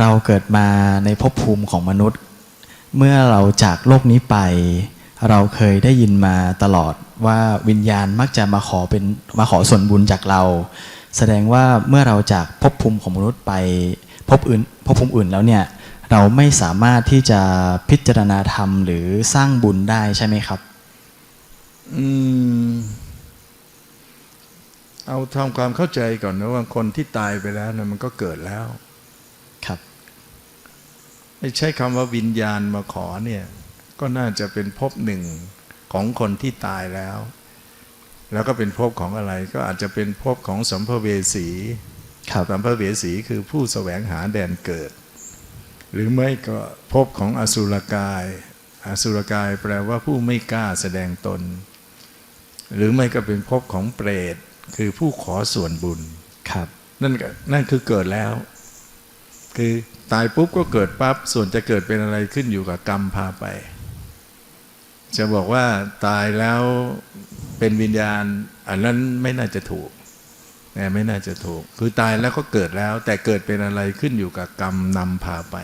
เราเกิดมาในภพภูมิของมนุษย์ เมื่อเราจากโลกนี้ไป เราเคยได้ยินมาตลอดว่าวิญญาณมักจะมาขอเป็นมาขอส่วนบุญจากเรา แสดงว่าเมื่อเราจากภพภูมิของมนุษย์ไปภพอื่นภพภูมิอื่นแล้วเนี่ยเราไม่สามารถที่จะพิจารณาธรรมหรือสร้างบุญได้ใช่ไหมครับ อืม เอาทำความเข้าใจก่อนนะว่าคนที่ตายไปแล้วนะมันก็เกิดแล้ว ใช้คำว่าวิญญาณมาขอเนี่ยก็น่าจะเป็นภพหนึ่งของคนที่ตายแล้ว แล้วก็เป็นภพของอะไรก็อาจจะเป็นภพของสัมภเวสีครับสัมภเวสีคือผู้แสวงหาแดนเกิด หรือไม่ก็ภพของอสุรกาย อสุรกายแปลว่าผู้ไม่กล้าแสดงตน หรือไม่ก็เป็นภพของเปรตคือผู้ขอส่วนบุญครับ นั่นก็นั่นคือเกิดแล้ว คือตายปุ๊บก็เกิดปั๊บส่วนจะเกิดเป็นอะไรขึ้นอยู่กับกรรมพาไป จะบอกว่าตายแล้วเป็นวิญญาณ อันนั้นไม่น่าจะถูกนะไม่น่าจะถูก คือตายแล้วก็เกิดแล้ว แต่เกิดเป็นอะไรขึ้นอยู่กับกรรมนำพาไป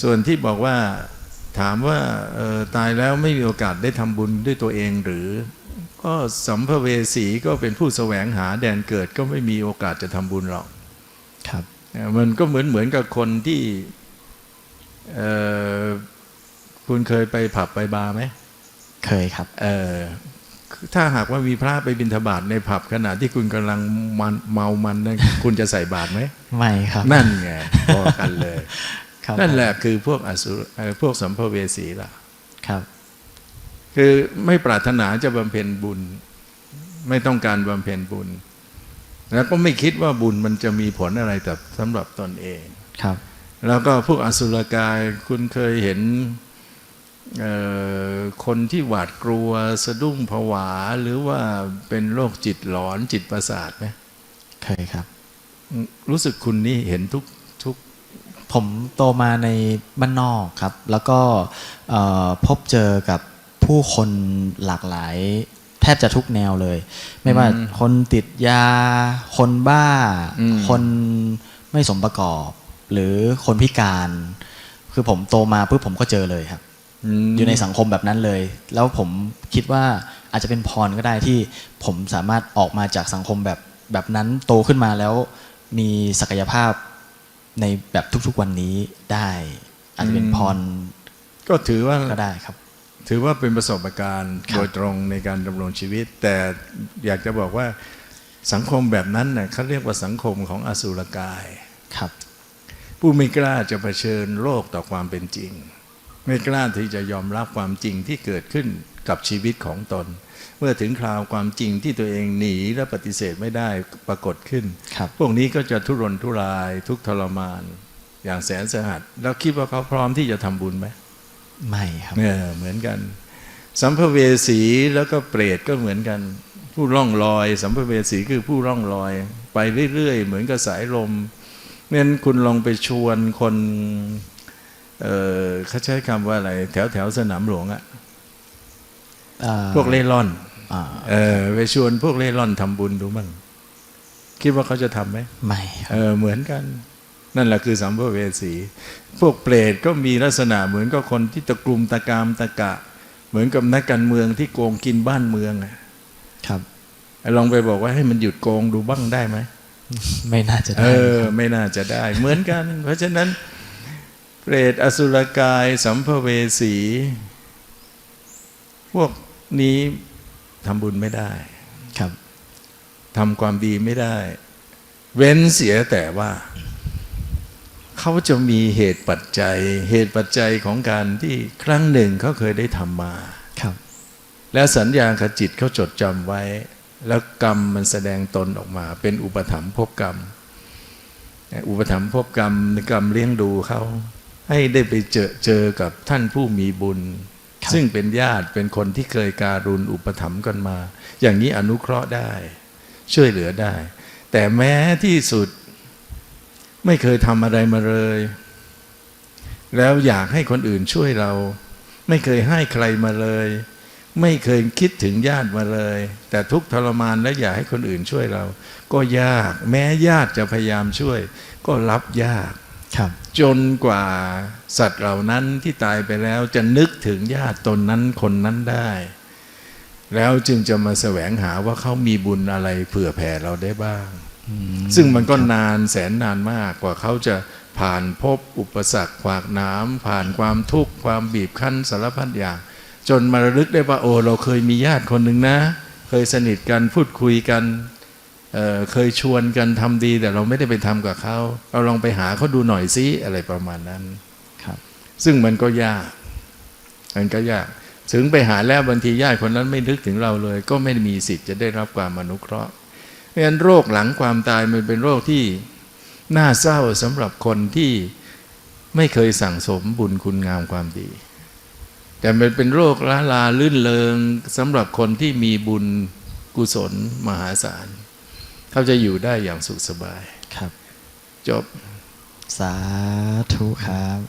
ส่วนที่บอกว่าถามว่าตายแล้วไม่มีโอกาสได้ทำบุญด้วยตัวเองหรือ ก็สัมภเวสีก็เป็นผู้แสวงหาแดนเกิดก็ไม่มีโอกาสจะทำบุญหรอก มันก็เหมือนเหมือนกับคนที่เอ่อคุณเคยไปผับไปบาร์ไหมเคยครับ เออคือถ้าหากว่ามีพระไปบิณฑบาตในผับขณะที่คุณกำลังมันเมามันนั่นคุณจะใส่บาตรไหมไม่ครับ นั่นไงพอกันเลยครับนั่นแหละคือพวกอสุรเอ่อพวกสัมภเวสีล่ะ ครับ คือไม่ปรารถนาจะบำเพ็ญบุญ ไม่ต้องการบำเพ็ญบุญ แล้วก็ไม่คิดว่าบุญมันจะมีผลอะไรแต่สำหรับตนเองครับ แล้วก็พวกอสุรกายคุณเคยเห็นเอ่อคนที่หวาดกลัวสะดุ้งผวา หรือว่าเป็นโรคจิตหลอนจิตประสาทไหมเคยครับ รู้สึกคุณนี่เห็นทุกทุกผมโตมาในบ้านนอกครับ แล้วก็เอ่อพบเจอกับผู้คนหลากหลาย แทบจะทุกแนวเลย ไม่ว่าคนติดยา คนบ้า คนไม่สมประกอบ หรือคนพิการ คือผมโตมาปุ๊บผมก็เจอเลยครับมอยู่ในสังคมแบบนั้นเลย แล้วผมคิดว่าอาจจะเป็นพรก็ได้ที่ผมสามารถออกมาจากสังคมแบบแบบนั้นโตขึ้นมาแล้ว มีศักยภาพในแบบทุกๆวันนี้ได้ อาจจะเป็นพร ก็ถือว่าก็ได้ครับ ถือว่าเป็นประสบการณ์ครับโดยตรงในการดำรงชีวิต แต่อยากจะบอกว่าสังคมแบบนั้นน่ะเขาเรียกว่าสังคมของอสุรกายครับ ผู้ไม่กล้าจะเผชิญโลกต่อความเป็นจริง ไม่กล้าที่จะยอมรับความจริงที่เกิดขึ้นกับชีวิตของตน เมื่อถึงคราวความจริงที่ตัวเองหนีและปฏิเสธไม่ได้ปรากฏขึ้นครับพวกนี้ก็จะทุรนทุรายทุกข์ทรมาน อย่างแสนสาหัสแล้วคิดว่าเขาพร้อมที่จะทำบุญไหม ไม่ครับเนี่ยเหมือนกัน สัมภเวสีแล้วก็เปรตก็เหมือนกัน ผู้ร่องลอย สัมภเวสีคือผู้ร่องลอย ไปเรื่อยๆ เหมือนกับสายลมเนี่ยคุณลองไปชวนคนเออเขาใช้คำว่าอะไรแถวแถวๆสนามหลวงอะเอ่อพวกเล่ร่อนอ่าเออไปชวนพวกเล่ร่อนทำบุญดูมั่งคิดว่าเขาจะทำไหมไม่ครับเออเหมือนกัน นั่นแหละคือสัมภเวสี พวกเปรตก็มีลักษณะเหมือนกับคนที่ตะกลุมตะกามตะกะ เหมือนกับนักการเมืองที่โกงกินบ้านเมืองอะครับลองไปบอกว่าให้มันหยุดโกงดูบ้างได้ไหมไม่น่าจะเอได้อไม่น่าจะได้ เหมือนกัน เพราะฉะนั้น เปรตอสุรกาย สัมภเวสี พวกนี้ทำบุญไม่ได้ครับทำความดีไม่ได้ เว้นเสียแต่ว่า เขาจะมีเหตุปัจจัย เหตุปัจจัยของการที่ครั้งหนึ่งเขาเคยได้ทำมาครับ แล้วสัญญาขจิตเขาจดจำไว้ แล้วกรรมมันแสดงตนออกมา เป็นอุปถัมภ์ภพกรรม อุปถัมภ์ภพกรรมกรรมเลี้ยงดูเขาให้ได้ไปเจอเจอกับท่านผู้มีบุญครับซึ่งเป็นญาติเป็นคนที่เคยการุณอุปถัมภ์กันมา อย่างนี้อนุเคราะห์ได้ ช่วยเหลือได้ แต่แม้ที่สุด ไม่เคยทำอะไรมาเลย แล้วอยากให้คนอื่นช่วยเรา ไม่เคยให้ใครมาเลย ไม่เคยคิดถึงญาติมาเลย แต่ทุกข์ทรมานและอยากให้คนอื่นช่วยเรา ก็ยากแม้ญาติจะพยายามช่วย ก็รับยากครับจนกว่าสัตว์เหล่านั้นที่ตายไปแล้วจะนึกถึงญาติตนนั้นคนนั้นได้ แล้วจึงจะมาแสวงหาว่าเขามีบุญอะไรเผื่อแผ่เราได้บ้างอืม ซึ่งมันก็นานแสนนานมากกว่าเขาจะผ่านพบอุปสรรคขวากหน้ำผ่านความทุกข์ความบีบคั้นสารพัดอย่าง จนมาระลึกได้ว่าโอ้เราเคยมีญาติคนหนึ่งนะ เคยสนิทกันพูดคุยกันเอ่อเคยชวนกันทำดี แต่เราไม่ได้ไปทำกับเขาเราลองไปหาเขาดูหน่อยซิอะไรประมาณนั้นครับ ซึ่งมันก็ยากมันก็ยาก ถึงไปหาแล้วบางทีญาติคนนั้นไม่นึกถึงเราเลย ก็ไม่มีสิทธิ์จะได้รับความอนุเคราะห์ เพราะฉะนั้นโรคหลังความตายมันเป็นโรคที่น่าเศร้าสำหรับคนที่ไม่เคยสั่งสมบุญคุณงามความดี แต่มันเป็นโรคละลาลื่นเลงสำหรับคนที่มีบุญกุศลมหาศาล เขาจะอยู่ได้อย่างสุขสบายครับ จบ สาธุครับ